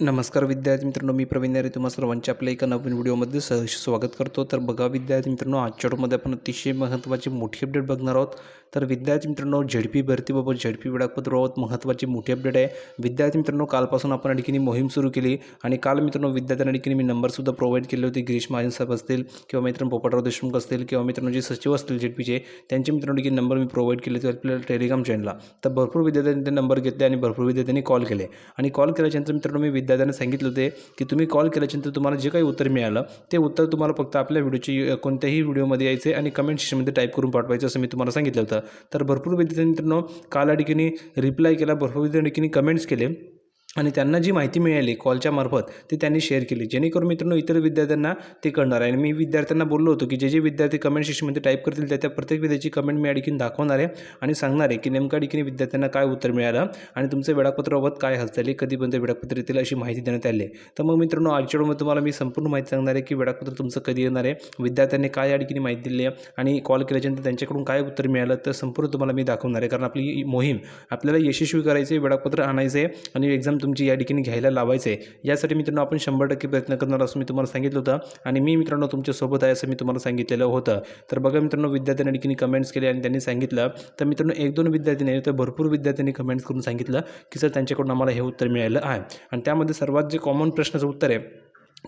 नमस्कार विद्यार्थी मित्रांनो मी प्रवीण नारे तुम्हा सर्वांच्या आपल्या एका नवीन व्हिडिओमध्ये सहर्ष स्वागत करतो. तर बघा विद्यार्थी मित्रांनो आजच्या व्हिडिओमध्ये आपण अतिशय महत्त्वाची मोठी अपडेट बघणार आहोत. तर विद्यार्थी मित्रांनो झेडपी भरतीबाबत झेडपी वेळापत्राबाबत महत्त्वाची मोठी अपडेट आहे. विद्यार्थी मित्रांनो कालपासून आपण ठिकाणी मोहीम सुरू केली आणि काल मित्रांनो विद्यार्थ्यांना ठिकाणी मी नंबरसुद्धा प्रोव्हाइड केले होते. गिरीश महाजन साहेब असतील किंवा मित्रांनो पोपटराव देशमुख असतील किंवा मित्रांनो जे सचिव असतील झेडपीचे त्यांचे मित्रांनो ठिकाणी नंबर मी प्रोव्हाइड केले होते आपल्या टेलिग्राम चॅनलला तर भरपूर विद्यार्थ्यांनी ते नंबर घेतले आणि भरपूर विद्यार्थ्यांनी कॉल केले. आणि कॉल केल्याच्यानंतर मित्रांनो मी विद्यार्थ्यांना सांगितले होते की तुम्ही कॉल केल्याच्यानंतर तुम्हाला जे काही उत्तर मिळालं ते उत्तर तुम्हाला फक्त आपल्या व्हिडिओची कोणत्याही व्हिडिओमध्ये यायचे आणि कमेंट सेक्शनमध्ये टाईप करून पाठवायचं असं मी तुम्हाला सांगितलं होतं. तर भरपूर विद्यार्थ्यांनी मित्रांनो काल या ठिकाणी रिप्लाय केला. भरपूर विद्यार्थ्यांनी कमेंट्स केले. आणि त्यांना जी माहिती मिळाली कॉलच्या मार्फत ती त्यांनी शेअर केली. जेणेकरून मित्रांनो इतर विद्यार्थ्यांना ते कळणार आहे. आणि मी विद्यार्थ्यांना बोललो होतो की जे जे विद्यार्थी कमेंट सेक्शनमध्ये टाईप करतील त्या त्या प्रत्येक विद्यार्थी कमेंट मी या दाखवणार आहे आणि सांगणार आहे की नेमका ठिकाणी विद्यार्थ्यांना काय उत्तर मिळालं आणि तुमचं वेळापत्राबाबत काय हालचाली कधीपर्यंत वेळापत्र येतील अशी माहिती देण्यात आली आहे. तर मग मित्रांनो आजच्या तुम्हाला मी संपूर्ण माहिती सांगणार आहे की वेळापत्र तुमचं कधी येणार आहे विद्यार्थ्यांनी काय या ठिकाणी माहिती दिली आहे आणि कॉल केल्याच्यानंतर त्यांच्याकडून काय उत्तर मिळालं तर संपूर्ण तुम्हाला मी दाखवणार आहे. कारण आपली मोहीम आपल्याला यशस्वी करायचं आहे वेळापत्र आणायचं आहे आणि एक्झाम तुमची या ठिकाणी घ्यायला लावायचं आहे यासाठी मित्रांनो आपण शंभर टक्के प्रयत्न करणार असं मी तुम्हाला सांगितलं होतं. आणि मी मित्रांनो तुमच्यासोबत आहे असं मी तुम्हाला सांगितलेलं होतं. तर बघा मित्रांनो विद्यार्थ्यांनी ठिकाणी कमेंट्स केले आणि त्यांनी सांगितलं तर मित्रांनो एक दोन विद्यार्थी नाही तर भरपूर विद्यार्थ्यांनी कमेंट्स करून सांगितलं की सर त्यांच्याकडून आम्हाला हे उत्तर मिळालं आहे. आणि त्यामध्ये सर्वात जे कॉमन प्रश्नाचं उत्तर आहे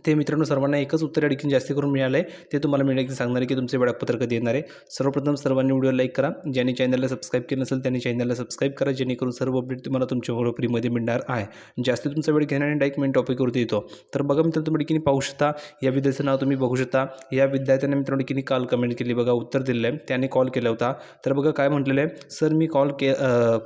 ते मित्रांनो सर्वांना एकच उत्तर अडकून जास्त करून मिळालं आहे ते तुम्हाला मी सांगणार आहे की तुमचे वेळापत्र कधी येणार आहे. सर्वप्रथम सर्वांनी व्हिडिओ लाईक करा. ज्यांनी चॅनलला सबस्क्राईब केलं नसेल त्यांनी चॅनलला सबस्क्राईब करा. जेणेकरून सर्व अपडेट तुम्हाला तुमच्या व्हिडिओ फ्रीमध्ये मिळणार आहे. जास्त तुमचा वेळ घेणार आणि डायरेक्ट मेन टॉपिकवरती येतो. तर बघा मित्र तुम्ही ठिकाणी पाहू शकता. या विद्यार्थ्याचं नाव तुम्ही बघू शकता. या विद्यार्थ्याने मित्रांनो ठिकाणी काल कमेंट केली. बघा उत्तर दिलेलं आहे. त्याने कॉल केला होता. तर बघा काय म्हटलेलं आहे. सर मी कॉल के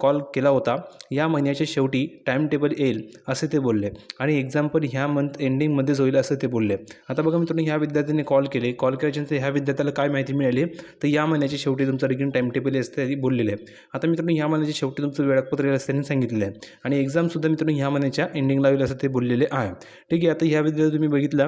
कॉल केला होता. या महिन्याच्या शेवटी टाईम टेबल येईल असे ते बोलले. आणि एक्झाम्पल ह्या मंथ एंडिंगमध्येच होईल. असं ते बोलले. आता बघा मित्रांनो ह्या विद्यार्थ्यांनी कॉल. केले कॉल केल्याच्यानंतर ह्या विद्यार्थ्याला काय माहिती मिळाली? तर या महिन्याच्या शेवटी तुमचं रिगिन टाइम टेबल असते बोललेले आहे. आता मित्रांनो ह्या महिन्याच्या शेवटी तुमचं वेळापत्र येईल असं त्यांनी सांगितलं आहे. आणि एक्झामसुद्धा मित्रांनो ह्या महिन्याच्या एंडिंगला होईल असं ते बोललेले आहे. ठीक आहे आता ह्या विद्यार्थी तुम्ही बघितला.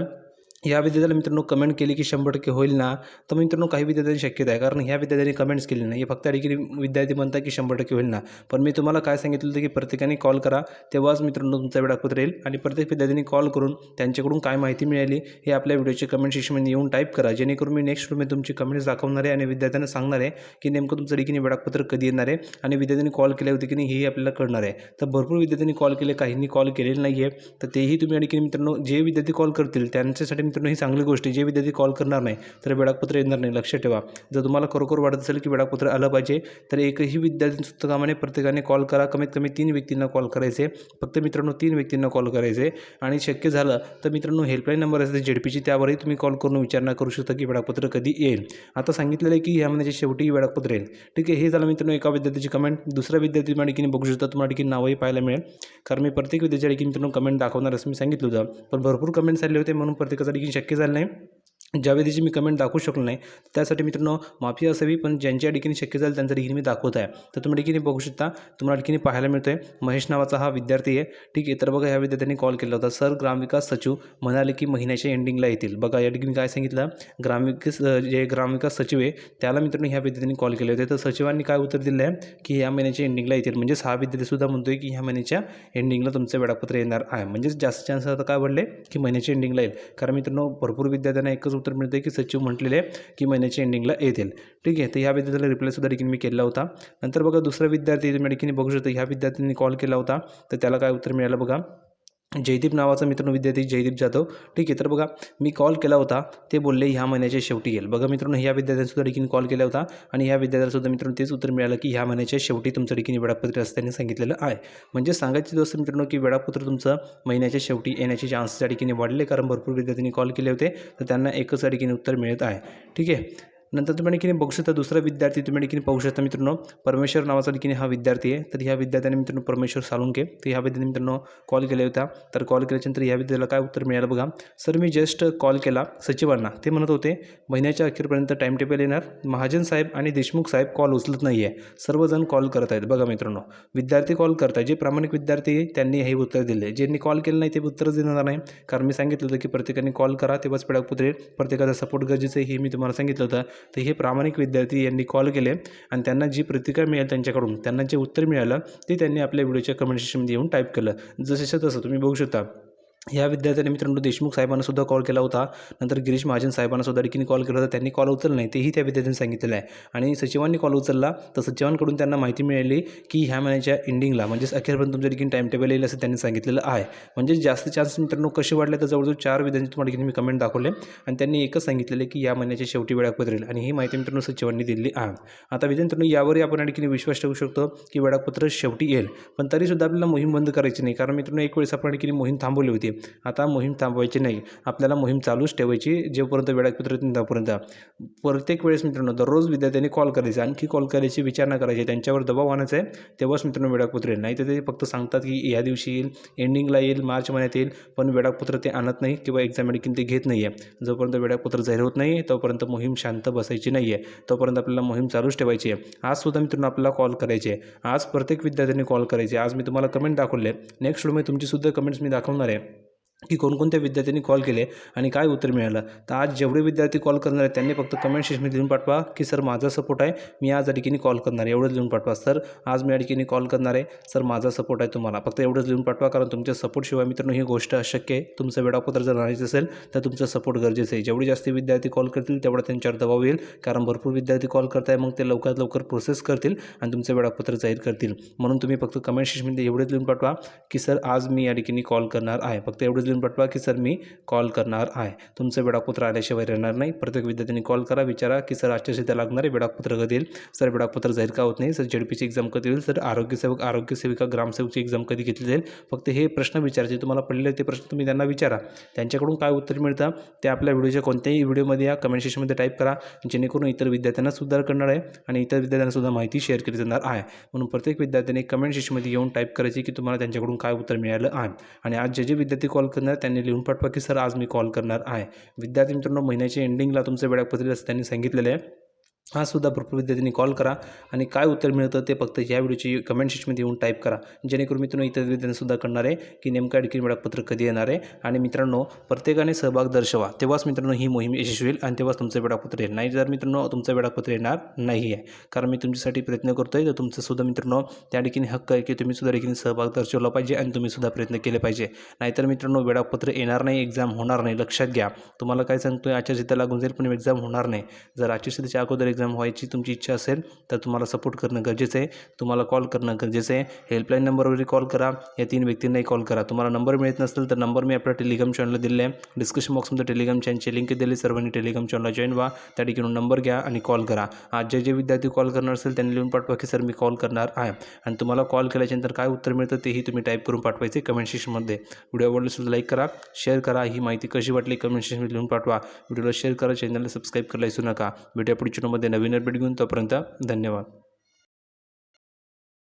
या विद्यार्थ्याला मित्रांनो कमेंट केली की शंभर टक्के होईल ना? तर मित्रांनो काही विद्यार्थ्यांची शक्यता आहे. कारण ह्या विद्यार्थ्यांनी कमेंट्स केले नाही. हे फक्त ठिकाणी विद्यार्थी म्हणतात की शंभर टक्के होईल ना? पण मी तुम्हाला काय सांगितलं होतं की प्रत्येकाने कॉल करा तेव्हाच मित्रांनो तुमचा वेळापत्र येईल आणि प्रत्येक विद्यार्थ्यांनी कॉल करून त्यांच्याकडून काय माहिती मिळाली हे आपल्या व्हिडिओचे कमेंट सेक्शनमध्ये येऊन टाईप करा. जेणेकरून मी नेक्स्ट मी तुमची कमेंट्स दाखवणार आहे आणि विद्यार्थ्यांना सांगणार आहे की नेमकं तुमचं ठिकाणी वेळापत्र कधी येणार आहे आणि विद्यार्थ्यांनी कॉल केले होते की नाही हेही आपल्याला कळणार आहे. तर भरपूर विद्यार्थ्यांनी कॉल केले काहींनी कॉल केलेले नाही आहे तर तेही तुम्ही आणि मित्रांनो जे विद्यार्थी कॉल करतील त्यांच्यासाठी मित्रांनो ही चांगली गोष्ट आहे. जे विद्यार्थी कॉल करणार नाही तर वेळापत्र येणार नाही. लक्षात ठेवा. जर तुम्हाला खरोखर वाटत असेल की वेळापत्र आलं पाहिजे तर एकही विद्यार्थी सुद्धा प्रत्येकाने कॉल करा. कमीत कमी तीन व्यक्तींना कॉल करायचे. फक्त मित्रांनो तीन व्यक्तींना कॉल करायचे. आणि शक्य झालं तर मित्रांनो हेल्पलाईन नंबर असते झेडपीची त्यावरही तुम्ही कॉल करून विचारणा करू शकता की वेळापत्र कधी येईल. आता सांगितलेलं आहे की ह्या महिन्याच्या शेवटी वेळापत्र येईल. ठीक आहे हे झालं मित्रांनो एका विद्यार्थ्याची कमेंट दुसऱ्या विद्यार्थी तुम्हाला ठिकाणी बघू शकता तुम्हाला ठिकाणी नावही पाहायला मिळेल. कारण मी प्रत्येक विद्यार्थ्याच्या ठिकाणी मित्रांनो कमेंट दाखवणार असं मी सांगितलं होतं. पण भरपूर कमेंट्स आले होते म्हणून प्रत्येकाचा ठिकाणी शक्य झालं ज्या विधीची मी कमेंट दाखवू शकलो नाही त्यासाठी मित्रांनो माफी असावी पण ज्यांच्या ठिकाणी शक्य झालं त्यांचं ठिकाणी मी दाखवत आहे. तर तुम्ही ठिकाणी बघू शकता तुम्हाला ठिकाणी पाहायला मिळतो आहे महेश नावाचा हा विद्यार्थी आहे. ठीक आहे तर बघा ह्या विद्यार्थ्यांनी कॉल केला होता. सर ग्रामविकास सचिव म्हणाले की महिन्याच्या एंडिंगला येतील. बघा या ठिकाणी काय सांगितलं? ग्रामविकास जे ग्रामविकास सचिव आहे त्याला मित्रांनो ह्या विद्यार्थ्यांनी कॉल केले होते. तर सचिवांनी काय उत्तर दिलं आहे? की ह्या महिन्याच्या एंडिंगला येतील. म्हणजे हा विद्यार्थीसुद्धा म्हणतो आहे की ह्या महिन्याच्या एंडिंगला तुमचं वेळापत्र येणार आहे. म्हणजेच जास्त चान्स आता काय वाढले? की महिन्याच्या एंडिंगला येईल. कारण मित्रांनो भरपूर विद्यार्थ्यांना एकच उत्तर मिळतं की सचिव म्हटलेले की महिन्याच्या एंडिंगला येतील. ठीक आहे तर ह्या विद्यार्थ्याला रिप्लायसुद्धा देखील मी केला होता. नंतर बघा दुसरा विद्यार्थी तुम्ही ठिकाणी बघू शकता ह्या विद्यार्थ्यांनी कॉल केला होता. तर त्याला काय उत्तर मिळालं बघा. जयदीप नावाचा मित्रांनो विद्यार्थी जयदीप जाधव. ठीक आहे तर बघा मी कॉल केला होता ते बोलले ह्या महिन्याच्या शेवटी येईल. बघा मित्रांनो ह्या विद्यार्थ्यांसुद्धा ठिकाणी कॉल केला होता आणि ह्या विद्यार्थ्यांसुद्धा मित्रांनो तेच उत्तर मिळालं की ह्या महिन्याच्या शेवटी तुमचं ठिकाणी वेळापत्र असं सांगितलेलं आहे. म्हणजे सांगायचं दोस्त मित्रांनो की वेळापत्र तुमचं महिन्याच्या शेवटी येण्याचे चान्सेस त्या ठिकाणी वाढले कारण भरपूर विद्यार्थ्यांनी कॉल केले होते तर त्यांना एकच त्या ठिकाणी उत्तर मिळत आहे. ठीक आहे नंतर तुम्ही ठिकाणी बघू शकता दुसरा विद्यार्थी तुम्ही ठिकाणी पाहू शकता मित्रांनो. परमेश्वर नावाचा ठिकाणी हा विद्यार्थी आहे. तर ह्या विद्यार्थ्याने मित्रांनो परमेश्वर सालुंके. तर ह्या विद्यार्थ्याने मित्रांनो कॉल केला होता तर कॉल केल्याच्यानंतर ह्या विद्यार्थ्याला काय उत्तर मिळालं बघा. सर मी जस्ट कॉल केला सचिवांना. ते म्हणत होते महिन्याच्या अखेरपर्यंत टाईम टेबल येणार. महाजन साहेब आणि देशमुख साहेब कॉल उचलत नाही आहे सर्वजण कॉल करत आहेत. बघा मित्रांनो विद्यार्थी कॉल करत आहेत जे प्रामाणिक विद्यार्थी त्यांनी हे उत्तर दिले. ज्यांनी कॉल केलं नाही ते उत्तर देणार नाही. कारण मी सांगितलं होतं की प्रत्येकाने कॉल करा तेव्हाच वेळापत्र प्रत्येकाचा सपोर्ट गरजेचं आहे हे मी तुम्हाला सांगितलं होतं. तर हे प्रामाणिक विद्यार्थी यांनी कॉल केले आणि त्यांना जी प्रतिक्रिया मिळेल त्यांच्याकडून त्यांना जे उत्तर मिळालं ते त्यांनी आपल्या व्हिडिओच्या कमेंट सेक्शनमध्ये येऊन टाईप केलं. जसंच्या तसं तुम्ही बघू शकता. या विद्यार्थ्यांनी मित्रांनो देशमुख साहेबांना सुद्धा कॉल केला होता. नंतर गिरीश महाजन साहेबांना सुद्धा देखील कॉल केला होता. त्यांनी कॉल उचलला नाही. तेही त्या विद्यार्थ्यांनी सांगितलेलं आहे. आणि सचिवांनी कॉल उचलला. तर सचिवांकडून त्यांना माहिती मिळाली की ह्या महिन्याच्या एंडिंगला म्हणजेच अखेरपर्यंत तुमच्या देखील टाईम टेबल येईल असं त्यांनी सांगितलेलं आहे. म्हणजे जास्त चान्स मित्रांनो कसे वाढले तर जवळजवळ चार विद्यार्थी तुम्हाला देखील मी कमेंट दाखवले. आणि त्यांनी एकच सांगितलेलं की या महिन्याच्या शेवटी वेळापत्र येईल आणि ही माहिती मित्रांनो सचिवांनी दिली आहे. आता विद्यार्थ्यांनो यावरही आपण आणखी विश्वास ठेवू शकतो की वेळापत्र शेवटी येईल. पण तरीसुद्धा आपल्याला मोहीम बंद करायची नाही. कारण मित्रांनो एक वेळेस आपण आणखी मोहीम थांबवली होती. आता मोहीम थांबवायची नाही. आपल्याला मोहीम चालूच ठेवायची जेपर्यंत वेळापत्र येतील त्यापर्यंत प्रत्येक वेळेस मित्रांनो दररोज विद्यार्थ्यांनी कॉल करायचा आणखी कॉल करायची विचारणा करायची. त्यांच्यावर दबाव आणायचा आहे. तेव्हाच मित्रांनो वेळापत्र येईल. नाही तर ते फक्त सांगतात की या दिवशी येईल एंडिंगला येईल मार्च महिन्यात येईल पण वेळापत्र ते आणत नाही किंवा एक्झाम मेडिकिन ते घेत नाही आहे जोपर्यंत वेळापत्र जाहीर होत नाही तोपर्यंत मोहीम शांत बसायची नाही आहे तोपर्यंत आपल्याला मोहीम चालूच ठेवायची आहे. आज सुद्धा मित्रांनो आपल्याला कॉल करायचे आहे. आज प्रत्येक विद्यार्थ्यांनी कॉल करायचे आज मी तुम्हाला कमेंट दाखवले. नेक्स्ट व्हिडिओमध्ये तुमचीसुद्धा कमेंट्स मी दाखवणार आहे. की कोणकोणत्या विद्यार्थ्यांनी कॉल केले आणि काय उत्तर मिळालं. तर आज जेवढे विद्यार्थी कॉल करणार आहेत त्यांनी फक्त कमेंट सेक्शनमध्ये लिहून पाठवा की सर माझा सपोर्ट आहे. मी आज या ठिकाणी कॉल करणार आहे. एवढंच लिहून पाठवा सर आज मी या ठिकाणी कॉल करणार आहे. सर माझा सपोर्ट आहे तुम्हाला. फक्त एवढंच लिहून पाठवा कारण तुमच्या सपोर्टशिवाय मित्रांनो ही गोष्ट अशक्य आहे. तुमचं वेळापत्र जर राहायचं असेल तर तुमचा सपोर्ट गरजेचं आहे. जेवढे जास्त विद्यार्थी कॉल करतील तेवढा त्यांच्यावर दबाव येईल कारण भरपूर विद्यार्थी कॉल करताय मग ते लवकरात लवकर प्रोसेस करतील आणि तुमचं वेळापत्र जाहीर करतील. म्हणून तुम्ही फक्त कमेंट सेक्शनमध्ये एवढंच लिहून पाठवा की सर आज मी या ठिकाणी कॉल करणार आहे. फक्त एवढंच लिहून पटवा की सर मी कॉल करणार आहे. तुमचं वेळापत्र आल्याशिवाय राहणार नाही. प्रत्येक विद्यार्थ्यांनी कॉल करा विचारा की सर आजच्या सिद्धा लागणार आहे वेळापत्र कधी येईल? सर वेळापत्र जाहीर का होत नाही? सर जेडपीची एक्झाम कधी होईल? सर आरोग्यसेवक आरोग्यसेविका ग्रामसेवकची एक्झाम कधी घेतली जाईल? फक्त हे प्रश्न विचारायचे तुम्हाला पडलेले ते प्रश्न तुम्ही त्यांना विचारा. त्यांच्याकडून काय उत्तर मिळतं? ते आपल्या व्हिडिओच्या कोणत्याही व्हिडिओमध्ये या कमेंट सेक्शनमध्ये टाईप करा जेणेकरून इतर विद्यार्थ्यांना सुद्धा करणार आहे आणि इतर विद्यार्थ्यांनासुद्धा माहिती शेअर केली जाणार आहे. म्हणून प्रत्येक विद्यार्थ्याने कमेंट सेक्शनमध्ये येऊन टाईप करायची की तुम्हाला त्यांच्याकडून काय उत्तर मिळालं आहे. आणि आज जे जे विद्यार्थी कॉल करणार त्यांनी लिहून पाठवा की सर आज मी कॉल करणार आहे. विद्यार्थी मित्रांनो महिन्याच्या एंडिंगला तुमचं वेळापत्रक असं त्यांनी सांगितलेलं आहे. हा सुद्धा भरपूर विद्यार्थ्यांनी कॉल करा आणि काय उत्तर मिळतं ते फक्त या व्हिडिओची कमेंट सेक्शनमध्ये येऊन टाईप करा. जेणेकरून मित्रांनो इतर विद्यार्थ्यांनी करणार आहे की नेमका डिग्री वेळापत्र कधी येणार आहे. आणि मित्रांनो प्रत्येकाने सहभाग दर्शवा. तेव्हाच मित्रांनो ही मोहीम यशस्वी होईल आणि तेव्हाच तुमचं वेळापत्र येईल. नाही जर मित्रांनो तुमचं वेळापत्र येणार नाही आहे. कारण मी तुमच्यासाठी प्रयत्न करतो आहे तर तुमचं सुद्धा मित्रांनो त्या ठिकाणी हक्क आहे की तुम्ही सुद्धा ठिकाणी सहभाग दर्शवला पाहिजे आणि तुम्ही सुद्धा प्रयत्न केले पाहिजे. नाहीतर मित्रांनो वेळापत्र येणार नाही एक्झाम होणार नाही. लक्षात घ्या. तुम्हाला काय सांगतो आहे आचारसंहिता लागून जाईल पण एक्झाम होणार नाही. जर आचारसंहितेच्या अगोदर एक्झाम व्हायची तुमची इच्छा असेल तर तुम्हाला सपोर्ट करणं गरजेचं आहे. तुम्हाला कॉल करणं गरजेचं आहे. हेल्पलाईन नंबरवरही कॉल करा. या तीन व्यक्तींनाही कॉल करा. तुम्हाला नंबर मिळत नसेल तर नंबर मी आपल्या टेलिग्राम चॅनलला दिले आहे. डिस्क्रिप्शन बॉक्समध्ये टेलिग्राम चॅनलची लिंक दिली सर्वांनी टेलिग्राम चॅनलला जॉईन व्हा. त्या ठिकाणी नंबर घ्या आणि कॉल करा. आज जे जे विद्यार्थी कॉल करणार असेल त्यांनी लिहून पाठवा की सर मी कॉल करणार आहे. आणि तुम्हाला कॉल केल्याच्यानंतर काय उत्तर मिळतं तेही तुम्ही टाईप करून पाठवायचे कमेंट सेक्शनमध्ये व्हिडिओ आवडले सुद्धा लाईक करा शेअर करा. ही माहिती कशी वाटली कमेंट सेक्शनमध्ये लिहून पाठवा. व्हिडिओला शेअर करा चॅनलला सबस्क्राईब करायला विसरू नका. व्हिडिओ पुढच्या नवीन अपडेट घेऊन तोपर्यंत धन्यवाद.